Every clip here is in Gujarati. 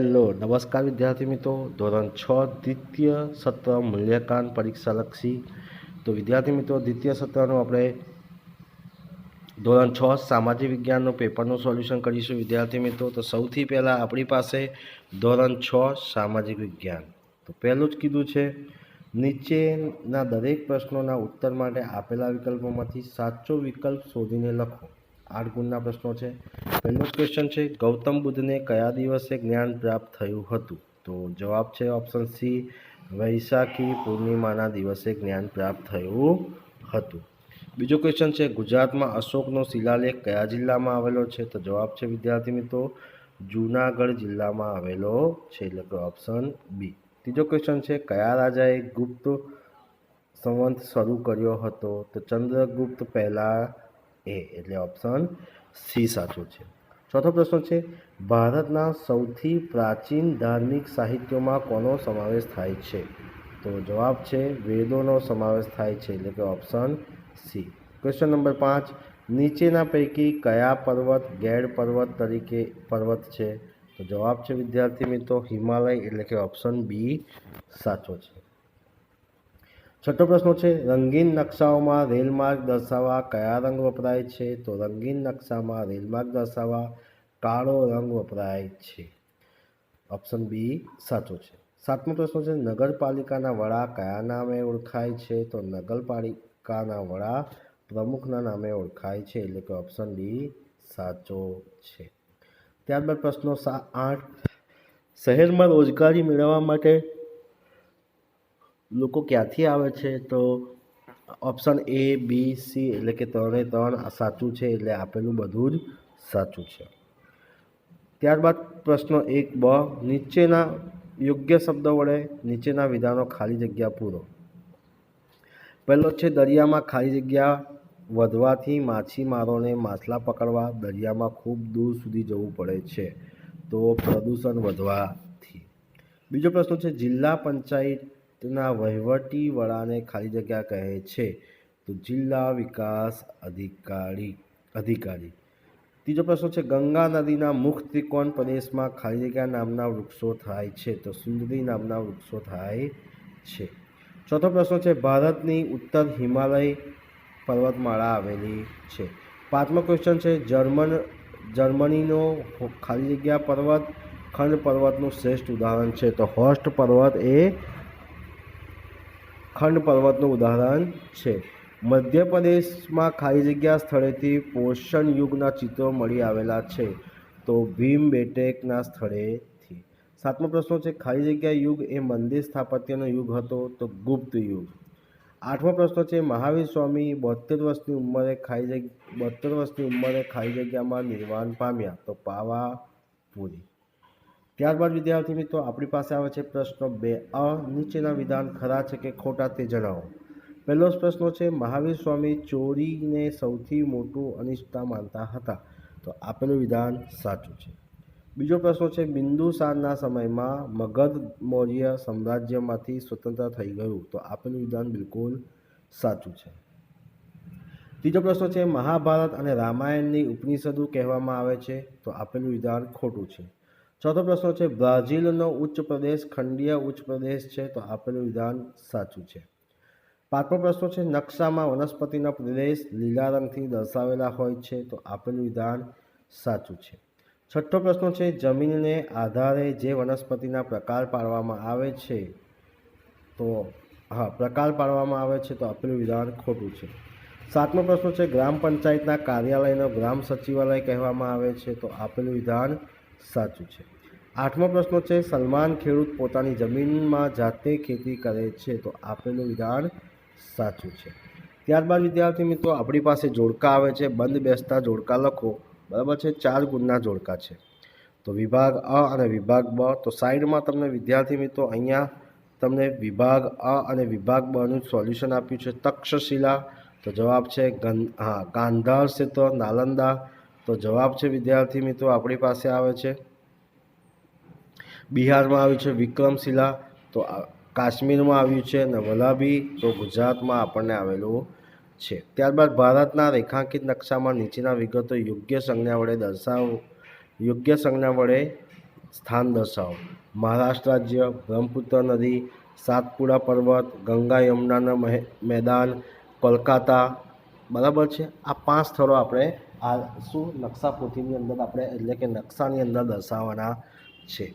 હેલો, નમસ્કાર વિદ્યાર્થી મિત્રો. ધોરણ છ, દ્વિતીય સત્ર મૂલ્યાંકન પરીક્ષાલક્ષી તો વિદ્યાર્થી મિત્રો, દ્વિતીય સત્રનું આપણે ધોરણ છ, સામાજિક વિજ્ઞાનનું પેપરનું સોલ્યુશન કરીશું વિદ્યાર્થી મિત્રો. તો સૌથી પહેલાં આપણી પાસે ધોરણ છ, સામાજિક વિજ્ઞાન. તો પહેલું જ કીધું છે, નીચેના દરેક પ્રશ્નોના ઉત્તર માટે આપેલા વિકલ્પોમાંથી સાચો વિકલ્પ શોધીને લખો. આઠ ગુણના પ્રશ્નો છે. પહેલો ક્વેશ્ચન છે, ગૌતમ બુદ્ધને કયા દિવસે જ્ઞાન પ્રાપ્ત થયું હતું? તો જવાબ છે ઓપ્શન સી વૈશાખી પૂર્ણિમાના દિવસે જ્ઞાન પ્રાપ્ત થયું હતું. બીજો ક્વેશ્ચન છે, ગુજરાતમાં અશોકનો શિલાલેખ કયા જિલ્લામાં આવેલો છે? તો જવાબ છે, વિદ્યાર્થી મિત્રો, જૂનાગઢ જિલ્લામાં આવેલો છે, એટલે કે ઓપ્શન બી ત્રીજો ક્વેશ્ચન છે, કયા રાજાએ ગુપ્ત સંવંત શરૂ કર્યો હતો? તો ચંદ્રગુપ્ત પહેલા એ એટલે ઓપ્શન સી સાચું છે. ચોથો પ્રશ્ન છે, ભારતના સૌથી પ્રાચીન ધાર્મિક સાહિત્યોમાં કોનો સમાવેશ થાય છે? તો જવાબ છે, વેદોનો સમાવેશ થાય છે, એટલે કે ઓપ્શન સી ક્વેશ્ચન નંબર પાંચ, નીચેના પૈકી કયા પર્વત ગેડ પર્વત તરીકે પર્વત છે? તો જવાબ છે, વિદ્યાર્થી મિત્રો, હિમાલય એટલે કે ઓપ્શન બી સાચો છે. છઠ્ઠો પ્રશ્ન છે, રંગીન નકશાઓમાં રેલમાર્ગ દર્શાવવા કયા રંગ વપરાય છે? તો રંગીન નકશામાં રેલમાર્ગ દર્શાવવા કાળો રંગ વપરાય છે. ઓપ્શન બી સાચો છે. સાતમો પ્રશ્ન છે, નગરપાલિકાના વડા કયા નામે ઓળખાય છે? તો નગરપાલિકાના વડા પ્રમુખના નામે ઓળખાય છે, એટલે કે ઓપ્શન બી સાચો છે. ત્યારબાદ પ્રશ્નો સા આઠ. શહેરમાં રોજગારી મેળવવા માટે લોકો ક્યાંથી આવે છે? તો ઓપ્શન એ બી સી એટલે કે ત્રણે ત્રણ સાચું છે એટલે આપેલું બધું જ સાચું છે. ત્યારબાદ પ્રશ્ન એક બ, નીચેના યોગ્ય શબ્દો વડે નીચેના વિધાનો ખાલી જગ્યા પૂરો. પહેલો છે દરિયામાં ખાલી જગ્યા વધવાથી માછીમારોને માછલા પકડવા દરિયામાં ખૂબ દૂર સુધી જવું પડે છે. તો પ્રદૂષણ વધવાથી. બીજો પ્રશ્ન છે જિલ્લા પંચાયતના વહીવટી વડાને ખાલી જગ્યા કહે છે તો જિલ્લા વિકાસ અધિકારી અધિકારી. ત્રીજો પ્રશ્ન છે, ગંગા નદીના મુખ ત્રિકોણ પ્રદેશમાં ખાલી જગ્યા નામના વૃક્ષો થાય છે તો સુંદરી નામના વૃક્ષો થાય છે. ચોથો પ્રશ્ન છે, ભારતની ઉત્તર હિમાલય પર્વતમાળા આવેલી છે. પાંચમો ક્વેશ્ચન છે, જર્મન, જર્મનીનો ખાલી જગ્યા પર્વત ખંડ પર્વતનું શ્રેષ્ઠ ઉદાહરણ છે તો હોસ્ટ પર્વત એ ખંડ પર્વતનું ઉદાહરણ છે. મધ્યપ્રદેશમાં ખાલી જગ્યા સ્થળેથી પોષણ યુગના ચિત્રો મળી આવેલા છે તો ભીમ બેટેકના સ્થળેથી. સાતમો પ્રશ્ન છે, ખાલી જગ્યા યુગ એ મંદિર સ્થાપત્યનો યુગ હતો તો ગુપ્ત યુગ. આઠમો પ્રશ્ન છે, મહાવીર સ્વામી બોતેર વર્ષની ઉંમરે ખાલી જગ્યા બોતેર વર્ષની ઉંમરે ખાલી જગ્યામાં નિર્વાણ પામ્યા તો પાવાપુરી. ત્યારબાદ વિદ્યાર્થી મિત્રો, આપણી પાસે આવે છે પ્રશ્ન બે. અ, નીચેના વિધાન ખરા છે કે ખોટા તે જણાવો. પહેલો પ્રશ્ન છે, મહાવીર સ્વામી ચોરીને સૌથી મોટું અનિષ્ટતા માનતા હતા. તો આપેલું વિધાન સાચું છે. બીજો પ્રશ્ન છે બિંદુસારના સમયમાં મગધ મૌર્ય સામ્રાજ્યમાંથી સ્વતંત્ર થઈ ગયું. તો આપેલું વિધાન બિલકુલ સાચું છે. ત્રીજો પ્રશ્ન છે, મહાભારત અને રામાયણની ઉપનિષદો કહેવામાં આવે છે. તો આપેલું વિધાન ખોટું છે. ચોથો પ્રશ્ન છે, બ્રાઝિલનો ઉચ્ચ પ્રદેશ, ખંડીય ઉચ્ચ પ્રદેશ છે, તો આપેલું વિધાન સાચું છે. પાંચમો પ્રશ્ન છે, નકશામાં વનસ્પતિના પ્રદેશ લીલા રંગથી દર્શાવેલા હોય છે, તો આપેલું વિધાન સાચું છે. છઠ્ઠો પ્રશ્ન છે, જમીનને આધારે જે વનસ્પતિના પ્રકાર પાડવામાં આવે છે, તો હા, પ્રકાર પાડવામાં આવે છે, તો આપેલું વિધાન ખોટું છે. સાતમો પ્રશ્ન છે, ગ્રામ પંચાયતના કાર્યાલયનો ગ્રામ સચિવાલય કહેવામાં આવે છે, તો આપેલું વિધાન સાચું છે. આઠમો પ્રશ્ન છે, સલમાન ખેડૂત પોતાની જમીનમાં જાતે ખેતી કરે છે તો આપેલું વિધાન સાચું છે. ત્યારબાદ વિદ્યાર્થી મિત્રો, આપણી પાસે જોડકા આવે છે, બંધ બેસતા જોડકા લખો. બરાબર છે? ચાર ગુણના જોડકા છે. તો વિભાગ અ અને વિભાગ બ, તો સાઈડમાં તમને વિદ્યાર્થી મિત્રો અહીંયા તમને વિભાગ અ અને વિભાગ બનું સોલ્યુશન આપ્યું છે. તક્ષશિલા, તો જવાબ છે ગં હા ગાંધાર ક્ષેત્ર, નાલંદા. તો જવાબ છે, વિદ્યાર્થી મિત્રો, આપણી પાસે આવે છે. બિહારમાં આવ્યું છે વિક્રમશિલા. તો કાશ્મીરમાં આવ્યું છે અને વલાબી તો ગુજરાતમાં આપણને આવેલું છે. ત્યારબાદ ભારતના રેખાંકિત નકશામાં નીચેના વિગતો યોગ્ય સંજ્ઞા વડે દર્શાવો. યોગ્ય સંજ્ઞા વડે સ્થાન દર્શાવો. મહારાષ્ટ્ર રાજ્ય, બ્રહ્મપુત્ર નદી સાતપુડા પર્વત, ગંગા યમુનાના મેદાન, કોલકાતા. બરાબર છે? આ પાંચ સ્થળો આપણે આ શું નકશા પોથીની અંદર આપણે, એટલે કે નકશાની અંદર દર્શાવવાના છે.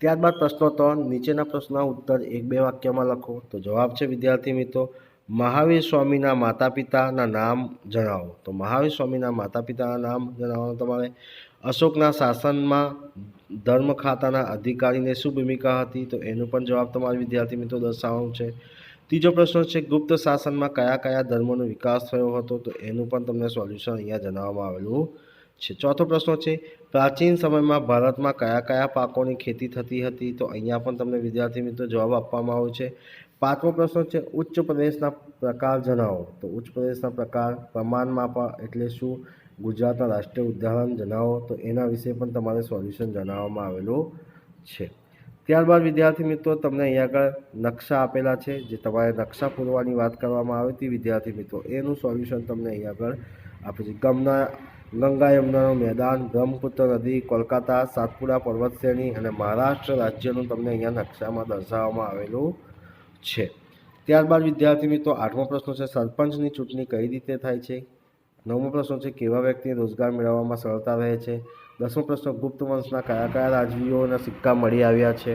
ત્યારબાદ પ્રશ્નો ત્રણ નીચેના પ્રશ્નના ઉત્તર એક બે વાક્યમાં લખો. તો જવાબ છે, વિદ્યાર્થી મિત્રો, મહાવીર સ્વામીના માતા પિતાના નામ જણાવો. તો મહાવીર સ્વામીના માતા પિતાના નામ જણાવવાનું તમારે. અશોકના શાસનમાં ધર્મ ખાતાના અધિકારીને શું ભૂમિકા હતી? તો એનું પણ જવાબ તમારે વિદ્યાર્થી મિત્રો દર્શાવવાનું છે. ત્રીજો પ્રશ્ન છે, ગુપ્ત શાસનમાં કયા કયા ધર્મોનો વિકાસ થયો હતો? તો એનું પણ તમને સોલ્યુશન અહીંયા જણાવવામાં આવેલું છે. ચોથો પ્રશ્ન છે, પ્રાચીન સમયમાં ભારતમાં કયા કયા પાકોની ખેતી થતી હતી? તો અહીંયા પણ તમને વિદ્યાર્થી મિત્રો જવાબ આપવામાં આવ્યો છે. પાંચમો પ્રશ્ન છે, ઉચ્ચ પ્રદેશના પ્રકાર જણાવો. તો ઉચ્ચ પ્રદેશના પ્રકાર પ્રમાણ માપા એટલે શું? ગુજરાતના રાષ્ટ્રીય ઉદાહરણ જણાવો. તો એના વિશે પણ તમારે સોલ્યુશન જણાવવામાં આવેલું છે. ત્યારબાદ, વિદ્યાર્થી મિત્રો, તમને અહીંયા આગળ નકશા આપેલા છે, જે તમારે નકશા પૂરવાની વાત કરવામાં આવી હતી વિદ્યાર્થી મિત્રો, એનું સોલ્યુશન તમને અહીંયા આગળ આપે છે. ગમના, ગંગા યમુનાનું મેદાન, બ્રહ્મપુત્ર નદી, કોલકાતા સાતપુડા પર્વત શ્રેણી અને મહારાષ્ટ્ર રાજ્યનું તમને અહીંયા નકશામાં દર્શાવવામાં આવેલું છે. ત્યારબાદ, વિદ્યાર્થી મિત્રો, આઠમો પ્રશ્ન છે, સરપંચની ચૂંટણી કઈ રીતે થાય છે? નવમો પ્રશ્ન છે, કેવા વ્યક્તિને રોજગાર મેળવવામાં સરળતા રહે છે? દસમો પ્રશ્ન, ગુપ્ત વંશના કયા કયા રાજવીઓના સિક્કા મળી આવ્યા છે?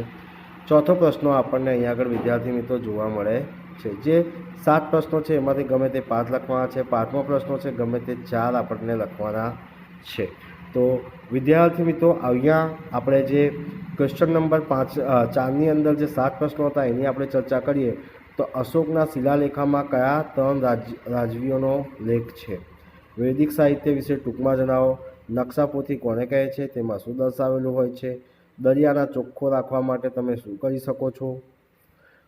ચોથો પ્રશ્નો આપણને અહીંયા આગળ વિદ્યાર્થી મિત્રો જોવા મળે છે. જે સાત પ્રશ્નો છે, એમાંથી ગમે તે પાંચ લખવાના છે. પાંચમો પ્રશ્નો છે, ગમે તે ચાર આપણને લખવાના છે. તો વિદ્યાર્થી મિત્રો, અહીંયા આપણે જે ક્વેશ્ચન નંબર પાંચ ચારની અંદર જે સાત પ્રશ્નો હતા, એની આપણે ચર્ચા કરીએ, તો અશોકના શિલાલેખામાં કયા ત્રણ રાજ રાજવીઓનો લેખ છે? વૈદિક સાહિત્ય વિશે ટૂંકમાં જણાવો. નકશાપોથી કોને કહે છે, તેમાં શું દર્શાવેલું હોય છે? દરિયાના ચોખ્ખો રાખવા માટે તમે શું કરી શકો છો?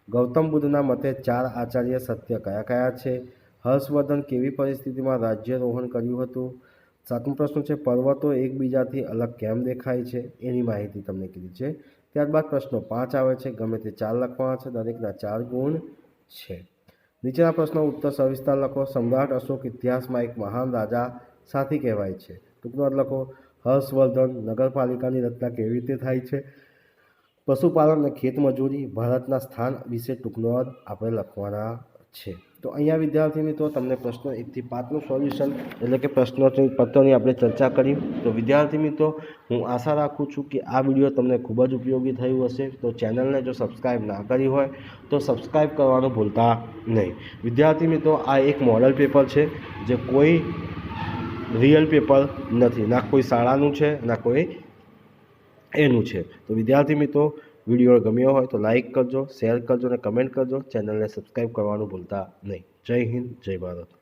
ગૌતમ બુદ્ધના મતે ચાર આચાર્ય સત્ય કયા કયા છે? હર્ષવર્ધન કેવી પરિસ્થિતિમાં રાજ્યરોહણ કર્યું હતું? સાતમો પ્રશ્ન છે, પર્વતો એકબીજાથી અલગ કેમ દેખાય છે? એની માહિતી તમને કીધી છે. ત્યારબાદ પ્રશ્નો પાંચ આવે છે, ગમે તે ચાર લખવાના છે, દરેકના ચાર ગુણ છે. નીચેના પ્રશ્નો ઉત્તર સવિસ્તાર લખો. સમ્રાટ અશોક ઇતિહાસમાં એક મહાન રાજા સાથી કહેવાય છે. ટૂંકમાં લખો હર્ષવર્ધન નગરપાલિકાની રચના કેવી રીતે થાય છે? પશુપાલન અને ખેતમજૂરી ભારતના સ્થાન વિશે ટૂંકનો આપણે લખવાના છે. તો અહીંયા વિદ્યાર્થી મિત્રો, તમને પ્રશ્નો એકથી પાંચનું સોલ્યુશન એટલે કે પ્રશ્નોની પત્રોની આપણે ચર્ચા કરી. તો વિદ્યાર્થી મિત્રો, હું આશા રાખું છું કે આ વીડિયો તમને ખૂબ જ ઉપયોગી થયું હશે. તો ચેનલને જો સબસ્ક્રાઈબ ના કરી હોય, તો સબસ્ક્રાઈબ કરવાનું ભૂલતા નહીં. વિદ્યાર્થી મિત્રો, આ એક મોડલ પેપર છે જે કોઈ રિયલ પેપર નથી, ના કોઈ શાળાનું છે, ના કોઈ એનું છે. તો વિદ્યાર્થી મિત્રો, વીડિયો ગમ્યો હોય તો લાઇક કરજો શેર કરજો અને કમેન્ટ કરજો. ચેનલને સબસ્ક્રાઈબ કરવાનું ભૂલતા નહીં. જય હિન્દ, જય ભારત.